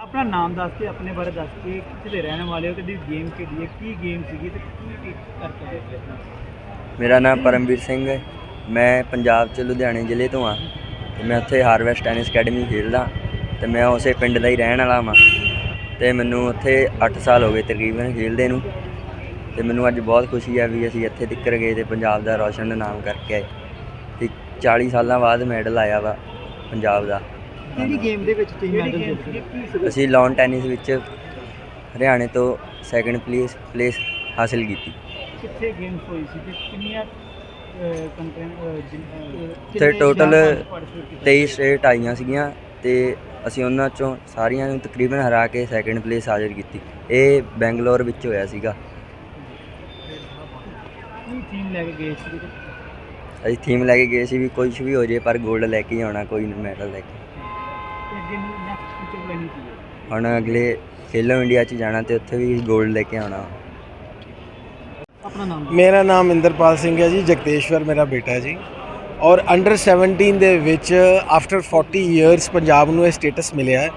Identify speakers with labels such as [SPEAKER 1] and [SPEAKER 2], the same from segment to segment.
[SPEAKER 1] ਆਪਣਾ ਨਾਮ ਦੱਸ ਕੇ, ਆਪਣੇ ਬਾਰੇ ਦੱਸ ਕੇ ਕਿੱਥੇ ਦੇ ਰਹਿਣ ਵਾਲੇ ਹੋ, ਕਿਹੜੀ ਗੇਮ ਖੇਡੀ ਹੈ, ਕੀ ਗੇਮ ਸੀਗੀ ਤੇ ਕੀ ਕੀ ਕਰਕੇ ਆਏ
[SPEAKER 2] ਮੇਰਾ ਨਾਮ ਪਰਮਵੀਰ ਸਿੰਘ ਹੈ। ਮੈਂ ਪੰਜਾਬ ਚ ਲੁਧਿਆਣੇ ਜ਼ਿਲ੍ਹੇ ਤੋਂ ਆ ਤੇ ਮੈਂ ਉੱਥੇ ਹਾਰਵੈਸਟ ਟੈਨਿਸ ਅਕੈਡਮੀ ਖੇਡਦਾ ਤੇ ਮੈਂ ਉਸੇ ਪਿੰਡ ਦਾ ਹੀ ਰਹਿਣ ਵਾਲਾ ਵਾਂ ਤੇ ਮੈਨੂੰ ਉੱਥੇ 8 ਸਾਲ ਹੋ ਗਏ ਤਕਰੀਬਨ ਖੇਡਦੇ ਨੂੰ ਤੇ ਮੈਨੂੰ ਅੱਜ ਬਹੁਤ ਖੁਸ਼ੀ ਆ ਵੀ ਅਸੀਂ ਇੱਥੇ ਤੱਕ ਗਏ ਤੇ ਪੰਜਾਬ ਦਾ ਰੌਸ਼ਨ ਨਾਮ ਕਰਕੇ ਆਏ। ਤੇ 40 ਸਾਲਾਂ ਬਾਅਦ ਮੈਡਲ ਆਇਆ ਵਾ ਪੰਜਾਬ ਦਾ।
[SPEAKER 1] ਕਿਹੜੀ ਗੇਮ ਦੇ ਵਿੱਚ ਤੁਸੀਂ ਮੈਡਲ ਜਿੱਤੇ
[SPEAKER 2] ਅਸੀਂ ਲਾਨ ਟੈਨਿਸ ਵਿੱਚ ਹਰਿਆਣੇ ਤੋਂ ਸੈਕੰਡ ਪਲੇਸ ਪਲੇਸ ਹਾਸਿਲ ਕੀਤੀ।
[SPEAKER 1] ਕਿੱਥੇ ਗੇਮਸ ਹੋਈ ਸੀ ਤੇ ਕਿੰਨੀਆਂ ਕੰਟੈਂਟ
[SPEAKER 2] ਤੇ total 23 ਸਟੇਟ ਆਈਆਂ ਸੀਗੀਆਂ ਤੇ ਅਸੀਂ ਉਹਨਾਂ ਚੋਂ ਸਾਰੀਆਂ ਨੂੰ ਤਕਰੀਬਨ ਹਰਾ ਕੇ ਸੈਕੰਡ ਪਲੇਸ ਹਾਜ਼ਰ ਕੀਤੀ। ਇਹ ਬੈਂਗਲੌਰ ਵਿੱਚ ਹੋਇਆ ਸੀਗਾ।
[SPEAKER 1] ਕੀ ਟੀਮ ਲੈ ਕੇ ਗਏ ਸੀ?
[SPEAKER 2] ਅਸੀਂ ਥੀਮ ਲੈ ਕੇ ਗਏ ਸੀ ਵੀ ਕੁਝ ਵੀ ਹੋ ਜੇ ਪਰ 골ਡ ਲੈ ਕੇ ਆਉਣਾ ਕੋਈ ਮੈਡਲ ਲੈ ਕੇ। ਹੁਣ ਅਗਲੇ ਖੇਲੋ ਇੰਡੀਆ 'ਚ ਜਾਣਾ ਤੇ ਉੱਥੇ ਵੀ 골ਡ ਲੈ ਕੇ ਆਉਣਾ।
[SPEAKER 1] ਆਪਣਾ ਨਾਮ
[SPEAKER 3] ਮੇਰਾ ਨਾਮ ਇੰਦਰਪਾਲ ਸਿੰਘ ਹੈ ਜੀ ਜਗਤੇਸ਼ਵਰ ਮੇਰਾ ਬੇਟਾ ਹੈ ਜੀ। ਔਰ ਅੰਡਰ 17 ਦੇ ਵਿੱਚ ਆਫਟਰ 40 ਇਅਰਸ ਪੰਜਾਬ ਨੂੰ ਇਹ ਸਟੇਟਸ ਮਿਲਿਆ ਹੈ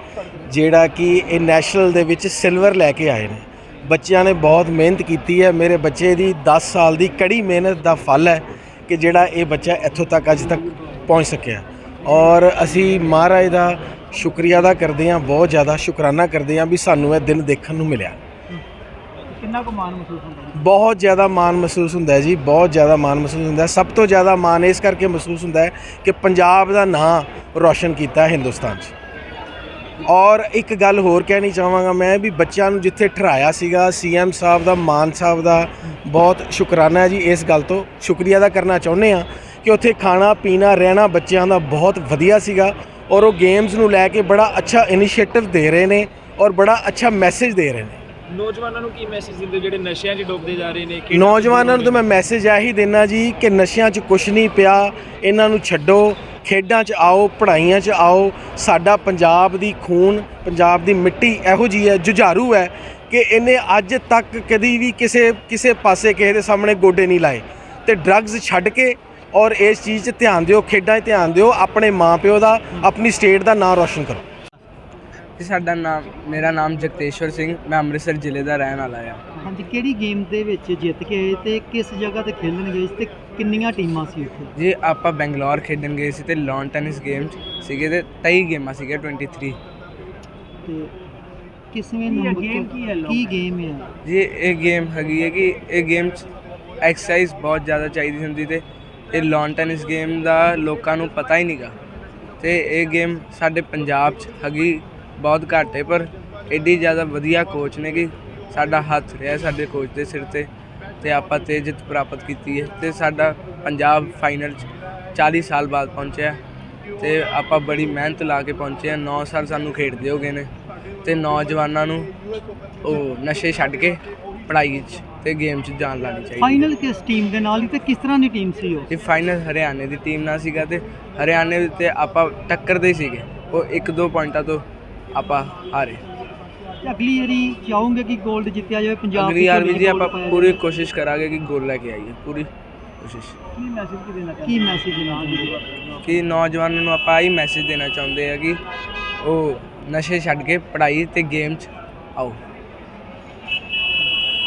[SPEAKER 3] ਜਿਹੜਾ ਕਿ ਇਹ ਨੈਸ਼ਨਲ ਦੇ ਵਿੱਚ ਸਿਲਵਰ ਲੈ ਕੇ ਆਏ ਨੇ। ਬੱਚਿਆਂ ਨੇ ਬਹੁਤ ਮਿਹਨਤ ਕੀਤੀ ਹੈ ਮੇਰੇ ਬੱਚੇ ਦੀ 10 ਸਾਲ ਦੀ ਕੜੀ ਮਿਹਨਤ ਦਾ ਫਲ ਹੈ ਕਿ ਜਿਹੜਾ ਇਹ ਬੱਚਾ ਇੱਥੋਂ ਤੱਕ ਅੱਜ ਤੱਕ ਪਹੁੰਚ ਸਕਿਆ। ਔਰ ਅਸੀਂ ਮਹਾਰਾਜ ਦਾ ਸ਼ੁਕਰੀਆ ਅਦਾ ਕਰਦੇ ਹਾਂ ਬਹੁਤ ਜ਼ਿਆਦਾ ਸ਼ੁਕਰਾਨਾ ਕਰਦੇ ਹਾਂ ਵੀ ਸਾਨੂੰ ਇਹ ਦਿਨ ਦੇਖਣ ਨੂੰ ਮਿਲਿਆ।
[SPEAKER 1] ਕਿੰਨਾ ਕੁ ਮਾਣ ਮਹਿਸੂਸ ਹੁੰਦਾ ਹੈ
[SPEAKER 3] ਬਹੁਤ ਜ਼ਿਆਦਾ ਮਾਣ ਮਹਿਸੂਸ ਹੁੰਦਾ ਹੈ ਜੀ ਬਹੁਤ ਜ਼ਿਆਦਾ ਮਾਣ ਮਹਿਸੂਸ ਹੁੰਦਾ। ਹੈ ਸਭ ਤੋਂ ਜ਼ਿਆਦਾ ਮਾਣ ਇਸ ਕਰਕੇ ਮਹਿਸੂਸ ਹੁੰਦਾ ਹੈ ਕਿ ਪੰਜਾਬ ਦਾ ਨਾਂ ਰੌਸ਼ਨ ਕੀਤਾ ਹੈ ਹਿੰਦੁਸਤਾਨ 'ਚ। ਔਰ ਇੱਕ ਗੱਲ ਹੋਰ ਕਹਿਣੀ ਚਾਹਾਂਗਾ ਮੈਂ ਵੀ ਬੱਚਿਆਂ ਨੂੰ ਜਿੱਥੇ ਠਹਿਰਾਇਆ ਸੀਗਾ ਸੀਐਮ ਸਾਹਿਬ ਦਾ ਮਾਨ ਸਾਹਿਬ ਦਾ ਬਹੁਤ ਸ਼ੁਕਰਾਨਾ ਹੈ ਜੀ ਇਸ ਗੱਲ ਤੋਂ। ਸ਼ੁਕਰੀਆ ਦਾ ਕਰਨਾ ਚਾਹੁੰਦੇ ਆ ਕਿ ਉੱਥੇ ਖਾਣਾ ਪੀਣਾ ਰਹਿਣਾ ਬੱਚਿਆਂ ਦਾ ਬਹੁਤ ਵਧੀਆ ਸੀਗਾ ਔਰ ਉਹ ਗੇਮਸ ਨੂੰ ਲੈ ਕੇ ਬੜਾ ਅੱਛਾ ਇਨੀਸ਼ੀਏਟਿਵ ਦੇ ਰਹੇ ਨੇ ਔਰ ਬੜਾ ਅੱਛਾ ਮੈਸੇਜ ਦੇ ਰਹੇ ਨੇ।
[SPEAKER 4] ਨੌਜਵਾਨਾਂ ਨੂੰ ਕੀ ਮੈਸੇਜ ਦਿੰਦੇ ਜਿਹੜੇ ਨਸ਼ਿਆਂ 'ਚ ਡੁੱਬਦੇ ਜਾ ਰਹੇ ਨੇ ਕਿਹੜਾ-
[SPEAKER 3] ਨੌਜਵਾਨਾਂ ਨੂੰ ਤਾਂ ਮੈਂ ਮੈਸੇਜ ਇਹੀ ਦੇਣਾ ਜੀ ਕਿ ਨਸ਼ਿਆਂ 'ਚ ਕੁਝ ਨਹੀਂ ਪਿਆ ਇਹਨਾਂ ਨੂੰ ਛੱਡੋ ਖੇਡਾਂ 'ਚ ਆਓ ਪੜ੍ਹਾਈਆਂ 'ਚ ਆਓ ਸਾਡਾ ਪੰਜਾਬ ਦੀ ਖੂਨ ਪੰਜਾਬ ਦੀ ਮਿੱਟੀ ਇਹੋ ਜੀ ਹੈ ਜੁਝਾਰੂ ਹੈ ਕਿ ਇਹਨੇ ਅੱਜ ਤੱਕ ਕਦੀ ਵੀ ਕਿਸੇ ਕਿਸੇ ਪਾਸੇ ਕਿਸੇ ਦੇ ਸਾਹਮਣੇ ਗੋਡੇ ਨਹੀਂ ਲਾਏ। ਤੇ ਡਰੱਗਸ ਛੱਡ ਕੇ ਔਰ ਇਸ ਚੀਜ਼ 'ਚ ਧਿਆਨ ਦਿਓ ਖੇਡਾਂ 'ਚ ਧਿਆਨ ਦਿਓ ਆਪਣੇ ਮਾਪਿਓ ਦਾ ਆਪਣੀ ਸਟੇਟ ਦਾ ਨਾਮ ਰੌਸ਼ਨ ਕਰੋ।
[SPEAKER 5] ਜੀ ਸਾਡਾ ਨਾਮ ਮੇਰਾ ਨਾਮ ਜਗਤੇਸ਼ਵਰ ਸਿੰਘ ਮੈਂ ਅੰਮ੍ਰਿਤਸਰ ਜ਼ਿਲ੍ਹੇ ਦਾ ਰਹਿਣ ਵਾਲਾ ਆ
[SPEAKER 1] ਹਾਂਜੀ ਕਿਹੜੀ ਗੇਮ ਦੇ ਵਿੱਚ ਜਿੱਤ ਕੇ ਆਏ ਤੇ ਕਿਸ ਜਗ੍ਹਾ ਤੇ ਖੇਡਣ ਗਏ ਸੀ ਤੇ ਕਿੰਨੀਆਂ ਟੀਮਾਂ ਸੀ ਉੱਥੇ?
[SPEAKER 5] ਜੀ ਆਪਾਂ ਬੈਂਗਲੌਰ ਖੇਡਣ ਗਏ ਸੀ ਤੇ ਲਾਨ ਟੈਨਿਸ ਗੇਮ 'ਚ ਸੀਗੇ ਤੇ 23 ਗੇਮਾਂ ਸੀਗੇ 23
[SPEAKER 1] ਤੇ ਕਿਸਵੇਂ ਨੰਬਰ ਗੇਮ ਕੀ ਹੈ ਕੀ ਗੇਮ ਹੈ?
[SPEAKER 5] ਜੀ ਇਹ ਗੇਮ ਹੈਗੀ ਹੈ ਕਿ ਇਹ ਗੇਮ 'ਚ ਐਕਸਰਸਾਈਜ਼ ਬਹੁਤ ਜ਼ਿਆਦਾ ਚਾਹੀਦੀ ਹੁੰਦੀ ਤੇ ਇਹ ਲਾਨ ਟੈਨਿਸ ਗੇਮ ਦਾ ਲੋਕਾਂ ਨੂੰ ਪਤਾ ਹੀ ਨਹੀਂਗਾ ਤੇ ਇਹ ਗੇਮ ਸਾਡੇ ਪੰਜਾਬ 'ਚ ਹੈਗੀ ਬਹੁਤ ਘੱਟ ਹੈ ਪਰ ਐਡੀ ਜ਼ਿਆਦਾ ਵਧੀਆ ਕੋਚ ਨੇ ਕਿ ਸਾਡਾ ਹੱਥ ਰਿਹਾ ਸਾਡੇ ਕੋਚ ਦੇ ਸਿਰ ਤੇ ਤੇ ਆਪਾਂ ਤੇ ਜਿੱਤ ਪ੍ਰਾਪਤ ਕੀਤੀ ਹੈ ਤੇ ਸਾਡਾ ਪੰਜਾਬ ਫਾਈਨਲ 'ਚ 40 ਸਾਲ ਬਾਅਦ ਪਹੁੰਚਿਆ। ਤੇ ਆਪਾਂ ਬੜੀ ਮਿਹਨਤ ਲਾ ਕੇ ਪਹੁੰਚੇ ਆ। 9 ਸਾਲ ਸਾਨੂੰ ਖੇਡਦੇ ਹੋ ਗਏ ਨੇ। ਤੇ ਨੌਜਵਾਨਾਂ ਨੂੰ ਉਹ ਨਸ਼ੇ ਛੱਡ ਕੇ ਪੜ੍ਹਾਈ 'ਚ ਤੇ ਗੇਮ 'ਚ ਜਾਨ ਲਾਣੀ ਚਾਹੀਦੀ
[SPEAKER 1] ਫਾਈਨਲ ਕਿਸ ਟੀਮ ਦੇ ਨਾਲ ਹੀ ਤੇ ਕਿਸ ਤਰ੍ਹਾਂ ਦੀ ਟੀਮ ਸੀ ਉਹ?
[SPEAKER 5] ਇਹ ਫਾਈਨਲ ਹਰਿਆਣੇ ਦੀ ਟੀਮ ਨਾਲ ਸੀਗਾ ਤੇ ਹਰਿਆਣੇ ਤੇ ਆਪਾਂ ਟੱਕਰਦੇ ਸੀਗੇ। ਉਹ ਇੱਕ ਦੋ ਪੁਆਇੰਟਾਂ ਤੋਂ ਆਪਾਂ ਹਾਰੇ।
[SPEAKER 1] ਅਗਲੀ ਵਾਰੀ ਚਾਹੋਗੇ ਕਿ 골ਡ ਜਿੱਤਿਆ ਜਾਵੇ ਪੰਜਾਬ
[SPEAKER 5] ਅਗਲੀ ਵਾਰ ਵੀ ਜੀ ਆਪਾਂ ਪੂਰੀ। ਕੋਸ਼ਿਸ਼ ਕਰਾਂਗੇ ਕਿ ਗੋਲ ਲੈ ਕੇ ਆਈਏ ਪੂਰੀ ਕੋਸ਼ਿਸ਼।
[SPEAKER 1] ਕੀ ਮੈਸੇਜ ਕੀ ਦੇਣਾ ਕੀ ਮੈਸੇਜ ਦੇਣਾ
[SPEAKER 5] ਕਿ ਨੌਜਵਾਨਾਂ ਨੂੰ ਆਪਾਂ ਇਹ ਮੈਸੇਜ ਦੇਣਾ ਚਾਹੁੰਦੇ ਆ ਕਿ ਉਹ ਨਸ਼ੇ ਛੱਡ ਕੇ ਪੜ੍ਹਾਈ ਤੇ ਗੇਮ 'ਚ ਆਓ।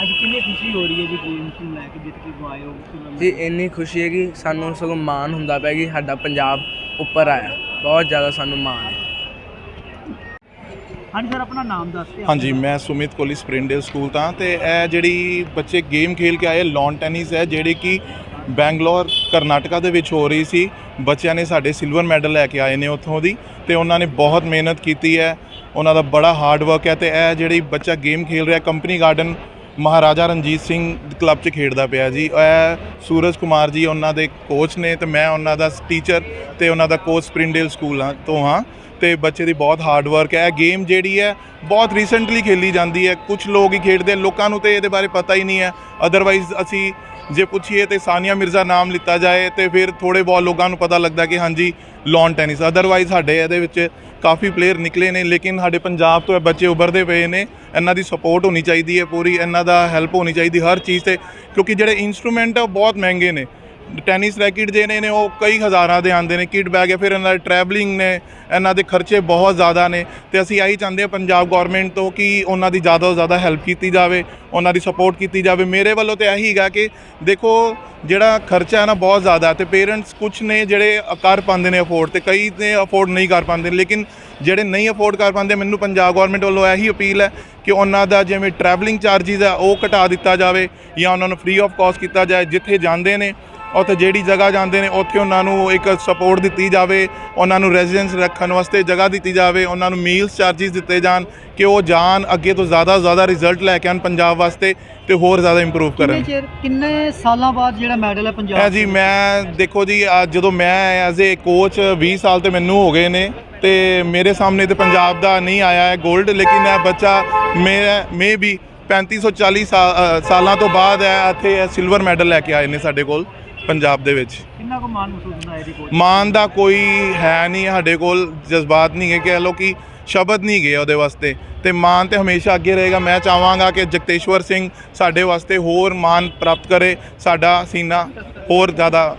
[SPEAKER 1] ਅੱਜ ਕਿੰਨੀ ਖੁਸ਼ੀ ਹੋ ਰਹੀ ਹੈ ਜੀ ਗੇਮ ਨੂੰ ਲੈ ਕੇ ਜਿੱਤ ਕੇ ਗਵਾਏ ਹੋ?
[SPEAKER 5] ਜੀ ਇੰਨੀ ਖੁਸ਼ੀ ਹੈ ਕਿ ਸਾਨੂੰ ਸਗੋਂ ਮਾਣ ਹੁੰਦਾ ਪਿਆ ਕਿ ਸਾਡਾ ਪੰਜਾਬ ਉੱਪਰ ਆਇਆ। ਬਹੁਤ ਜ਼ਿਆਦਾ ਸਾਨੂੰ ਮਾਣ ਹੈ।
[SPEAKER 1] ਹਾਂਜੀ ਸਰ ਆਪਣਾ ਨਾਮ ਦੱਸ ਕੇ
[SPEAKER 6] ਹਾਂਜੀ ਮੈਂ ਸੁਮਿਤ ਕੋਹਲੀ ਸਪ੍ਰਿੰਗਡੇਲ ਸਕੂਲ ਤੋਂ। ਤੇ ਇਹ ਜਿਹੜੀ ਬੱਚੇ ਗੇਮ ਖੇਲ ਕੇ ਆਏ ਲੌਨ ਟੈਨਿਸ ਹੈ ਜਿਹੜੇ ਕਿ ਬੈਂਗਲੌਰ ਕਰਨਾਟਕਾ ਦੇ ਵਿੱਚ ਹੋ ਰਹੀ ਸੀ। ਬੱਚਿਆਂ ਨੇ ਸਾਡੇ ਸਿਲਵਰ ਮੈਡਲ ਲੈ ਕੇ ਆਏ ਨੇ ਉੱਥੋਂ ਦੀ ਤੇ ਉਹਨਾਂ ਨੇ ਬਹੁਤ ਮਿਹਨਤ ਕੀਤੀ ਹੈ। ਉਹਨਾਂ ਦਾ ਬੜਾ ਹਾਰਡ ਵਰਕ ਹੈ ਤੇ ਇਹ ਜਿਹੜੀ ਬੱਚਾ ਗੇਮ ਖੇਲ ਰਿਹਾ company garden Maharaja Ranjit Singh club 'ਚ ਖੇਡਦਾ ਪਿਆ ਜੀ। ਇਹ ਸੂਰਜ ਕੁਮਾਰ ਜੀ ਉਹਨਾਂ ਦੇ ਕੋਚ ਨੇ ਤੇ ਮੈਂ ਉਹਨਾਂ ਦਾ ਟੀਚਰ ਤੇ ਉਹਨਾਂ ਦਾ ਕੋਚ ਸਪ੍ਰਿੰਗਡੇਲ ਸਕੂਲ ਹਾਂ ਤੋਂ ਹਾਂ। ਤੇ ਬੱਚੇ ਦੀ ਬਹੁਤ ਹਾਰਡ ਵਰਕ ਹੈ। ਇਹ ਗੇਮ ਜਿਹੜੀ ਹੈ, ਬਹੁਤ ਰੀਸੈਂਟਲੀ ਖੇਲੀ ਜਾਂਦੀ ਹੈ। ਕੁਝ ਲੋਕ ਹੀ ਖੇਡਦੇ ਲੋਕਾਂ ਨੂੰ ਤੇ ਇਹਦੇ ਬਾਰੇ ਪਤਾ ਹੀ ਨਹੀਂ ਹੈ। ਅਦਰਵਾਈਜ਼ ਅਸੀਂ ਜੇ ਪੁੱਛੀਏ ਤੇ ਸਾਨੀਆ ਮਿਰਜ਼ਾ ਨਾਮ ਲਿੱਤਾ ਜਾਏ ਤੇ ਫਿਰ ਥੋੜੇ ਬਹੁਤ ਲੋਕਾਂ ਨੂੰ ਪਤਾ ਲੱਗਦਾ ਕਿ ਹਾਂਜੀ ਲੌਨ ਟੈਨਿਸ ਅਦਰਵਾਈਜ਼ ਸਾਡੇ ਇਹਦੇ ਵਿੱਚ ਕਾਫੀ ਪਲੇਅਰ ਨਿਕਲੇ ਨੇ, ਲੇਕਿਨ ਸਾਡੇ ਪੰਜਾਬ ਤੋਂ ਇਹ ਬੱਚੇ ਉੱਭਰਦੇ ਪਏ ਨੇ, ਇਹਨਾਂ ਦੀ ਸਪੋਰਟ ਹੋਣੀ ਚਾਹੀਦੀ ਹੈ ਪੂਰੀ, ਇਹਨਾਂ ਦਾ ਹੈਲਪ ਹੋਣੀ ਚਾਹੀਦੀ ਹਰ ਚੀਜ਼ ਤੇ, ਕਿਉਂਕਿ ਜਿਹੜੇ ਇਨਸਟਰੂਮੈਂਟ ਆ ਉਹ ਬਹੁਤ ਮਹਿੰਗੇ ਨੇ। ਟੈਨਿਸ ਰੈਕਟ ਜਿਹੜੇ ਨੇ ਉਹ ਕਈ ਹਜ਼ਾਰਾਂ ਦੇ ਆਉਂਦੇ ਨੇ, ਕਿਟ ਬੈਗ ਹੈ ਫਿਰ ਇਹਨਾਂ ਦੇ ਟਰੈਵਲਿੰਗ ਨੇ, ਇਹਨਾਂ ਦੇ ਖਰਚੇ ਬਹੁਤ ਜ਼ਿਆਦਾ ਨੇ ਤੇ ਅਸੀਂ ਆਹੀ ਚਾਹੁੰਦੇ ਹਾਂ ਪੰਜਾਬ ਗਵਰਨਮੈਂਟ ਤੋਂ ਕਿ ਉਹਨਾਂ ਦੀ ਜ਼ਿਆਦਾ ਤੋਂ ਜ਼ਿਆਦਾ ਹੈਲਪ ਕੀਤੀ ਜਾਵੇ, ਉਹਨਾਂ ਦੀ ਸਪੋਰਟ ਕੀਤੀ ਜਾਵੇ। ਮੇਰੇ ਵੱਲੋਂ ਤੇ ਇਹੀ ਹੈਗਾ ਕਿ ਦੇਖੋ, ਜਿਹੜਾ ਖਰਚਾ ਹੈ ਨਾ ਬਹੁਤ ਜ਼ਿਆਦਾ ਤੇ ਪੇਰੈਂਟਸ ਕੁਝ ਨੇ ਜਿਹੜੇ ਕਰ ਪਾਉਂਦੇ ਨੇ ਅਫੋਰਡ ਤੇ ਕਈ ਨੇ ਅਫੋਰਡ ਨਹੀਂ ਕਰ ਪਾਉਂਦੇ, ਲੇਕਿਨ ਜਿਹੜੇ ਨਹੀਂ ਅਫੋਰਡ ਕਰ ਪਾਉਂਦੇ, ਮੈਨੂੰ ਪੰਜਾਬ ਗਵਰਨਮੈਂਟ ਵੱਲੋਂ ਇਹੀ ਅਪੀਲ ਹੈ ਕਿ ਉਹਨਾਂ ਦਾ ਜਿਵੇਂ ਟਰੈਵਲਿੰਗ ਚਾਰजेस ਆ ਉਹ ਘਟਾ ਦਿੱਤਾ ਜਾਵੇ ਜਾਂ ਉਹਨਾਂ ਨੂੰ ਫ੍ਰੀ ਆਫ ਕਾਸਟ ਕੀਤਾ ਜਾਏ, ਜਿੱਥੇ ਜਾਂਦੇ ਨੇ। ਉੱਥੇ ਜਿਹੜੀ ਜਗ੍ਹਾ ਜਾਂਦੇ ਨੇ ਉੱਥੇ ਉਹਨਾਂ ਨੂੰ ਇੱਕ ਸਪੋਰਟ ਦਿੱਤੀ ਜਾਵੇ ਉਹਨਾਂ ਨੂੰ ਰੈਜ਼ੀਡੈਂਸ ਰੱਖਣ ਵਾਸਤੇ ਜਗ੍ਹਾ ਦਿੱਤੀ ਜਾਵੇ ਉਹਨਾਂ ਨੂੰ ਮੀਲਸ ਚਾਰजेस ਦਿੱਤੇ ਜਾਣ ਕਿ ਉਹ ਜਾਣ ਅੱਗੇ ਤੋਂ ਜ਼ਿਆਦਾ ਜ਼ਿਆਦਾ ਰਿਜ਼ਲਟ ਲੈ ਕੇ ਆਣ ਪੰਜਾਬ ਵਾਸਤੇ ਤੇ ਹੋਰ ਜ਼ਿਆਦਾ ਇੰਪਰੂਵ ਕਰਨ।
[SPEAKER 1] ਕਿੰਨੇ ਕਿੰਨੇ ਸਾਲਾਂ ਬਾਅਦ ਜਿਹੜਾ ਮੈਡਲ ਹੈ ਪੰਜਾਬ
[SPEAKER 6] ਹੈ ਜੀ ਮੈਂ ਦੇਖੋ ਜੀ ਜਦੋਂ ਮੈਂ ਐਜ਼ ਅ ਕੋਚ 20 ਸਾਲ ਤੇ ਮੈਨੂੰ ਹੋ ਗਏ ਨੇ ਤੇ ਮੇਰੇ ਸਾਹਮਣੇ ਤੇ ਪੰਜਾਬ ਦਾ ਨਹੀਂ ਆਇਆ ਹੈ 골ਡ ਲੇਕਿਨ ਇਹ ਬੱਚਾ ਮੈਂ ਮੇ ਵੀ 3540 ਸਾਲਾਂ ਤੋਂ ਬਾਅਦ ਹੈ ਇੱਥੇ ਇਹ ਸਿਲਵਰ ਮੈਡਲ ਲੈ ਕੇ ਆਏ ਨੇ ਸਾਡੇ ਕੋਲ। ਪੰਜਾਬ ਦੇ ਵਿੱਚ।
[SPEAKER 1] ਕਿੰਨਾ ਕੁ ਮਾਣ ਮਹਿਸੂਸ ਹੁੰਦਾ ਹੈ ਇਹਦੀ ਕੋਚ
[SPEAKER 6] ਮਾਨ ਦਾ ਕੋਈ ਹੈ ਨਹੀਂ ਸਾਡੇ ਕੋਲ ਜਜ਼ਬਾਤ ਨਹੀਂ ਹੈ ਕਿ ਲੋ ਕਿ ਸ਼ਬਦ ਨਹੀਂ ਗਏ ਉਹਦੇ ਵਾਸਤੇ। ਤੇ ਮਾਨ ਤੇ ਹਮੇਸ਼ਾ ਅੱਗੇ ਰਹੇਗਾ। ਮੈਂ ਚਾਹਾਂਗਾ ਕਿ ਜਗਤੇਸ਼ਵਰ ਸਿੰਘ ਸਾਡੇ ਵਾਸਤੇ ਹੋਰ ਮਾਨ ਪ੍ਰਾਪਤ ਕਰੇ। ਸਾਡਾ ਸੀਨਾ ਹੋਰ ਜ਼ਿਆਦਾ